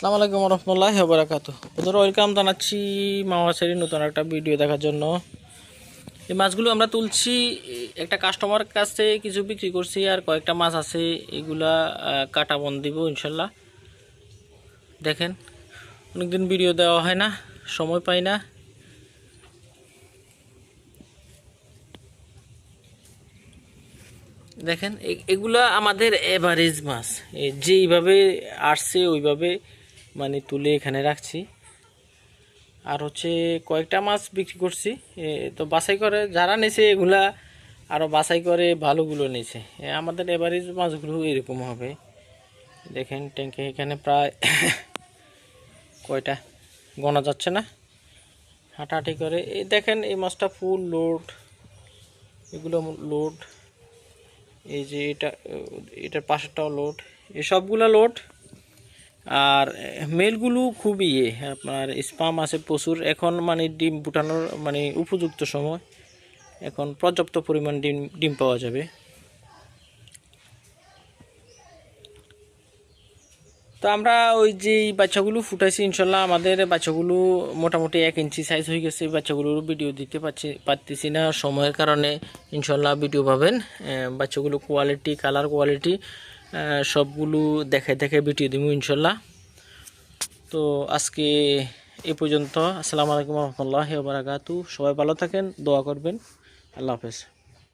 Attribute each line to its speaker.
Speaker 1: আসসালামু আলাইকুম রহমতুল্লাহ বারাকাত ওদের ওয়েলকাম জানাচ্ছি মামাশারির নতুন একটা ভিডিও দেখার জন্য। এই মাছগুলো আমরা তুলছি, একটা কাস্টমার কাছে কিছু বিক্রি করছি আর কয়েকটা মাছ আছে, এগুলা কাটা বন দিব ইনশাল্লাহ। দেখেন, অনেকদিন ভিডিও দেওয়া হয় না, সময় পাই না। দেখেন এগুলা আমাদের এভারেজ মাছ। যেইভাবে আসছে, ওইভাবে মানে তুলে এখানে রাখছি। আর হচ্ছে কয়েকটা মাছ বিক্রি করছি। তো বাছাই করে যারা নেছে এগুলা আরও বাছাই করে ভালোগুলো নিয়েছে আমাদের এভারেজ মাছগুলো এরকম হবে। দেখেন ট্যাঙ্কে এখানে প্রায় কয়টা? গোনা যাচ্ছে না? হাঁটাহাঁটি করে। এই দেখেন এই মাছটা ফুল লোড এগুলো লোড এই যে এটা এটার পাশেরটাও লোড এই সবগুলো লোড আর মেলগুলো খুবই ইয়ে আপনার স্পাম আছে প্রচুর। এখন মানে ডিম ফুটানোর মানে উপযুক্ত সময়। এখন পর্যাপ্ত পরিমাণ ডিম ডিম পাওয়া যাবে। তো আমরা ওই যে বাচ্চাগুলো ফুটাইছি, ইনশাল্লাহ আমাদের বাচ্চাগুলো মোটামুটি এক ইঞ্চি সাইজ হয়ে গেছে। বাচ্চাগুলোর ভিডিও দিতে পারছি, পারতেছি না সময়ের কারণে। ইনশাল্লাহ ভিডিও পাবেন। বাচ্চাগুলো কোয়ালিটি কালার কোয়ালিটি সবগুলো দেখায় দেখায় ভিডিও দিব ইনশাল্লাহ। তো আজকে এ পর্যন্ত, আসসালামু আলাইকুম রহমতুল্লাহ বারাকাতু সবাই ভালো থাকেন, দোয়া করবেন। আল্লাহ হাফেজ।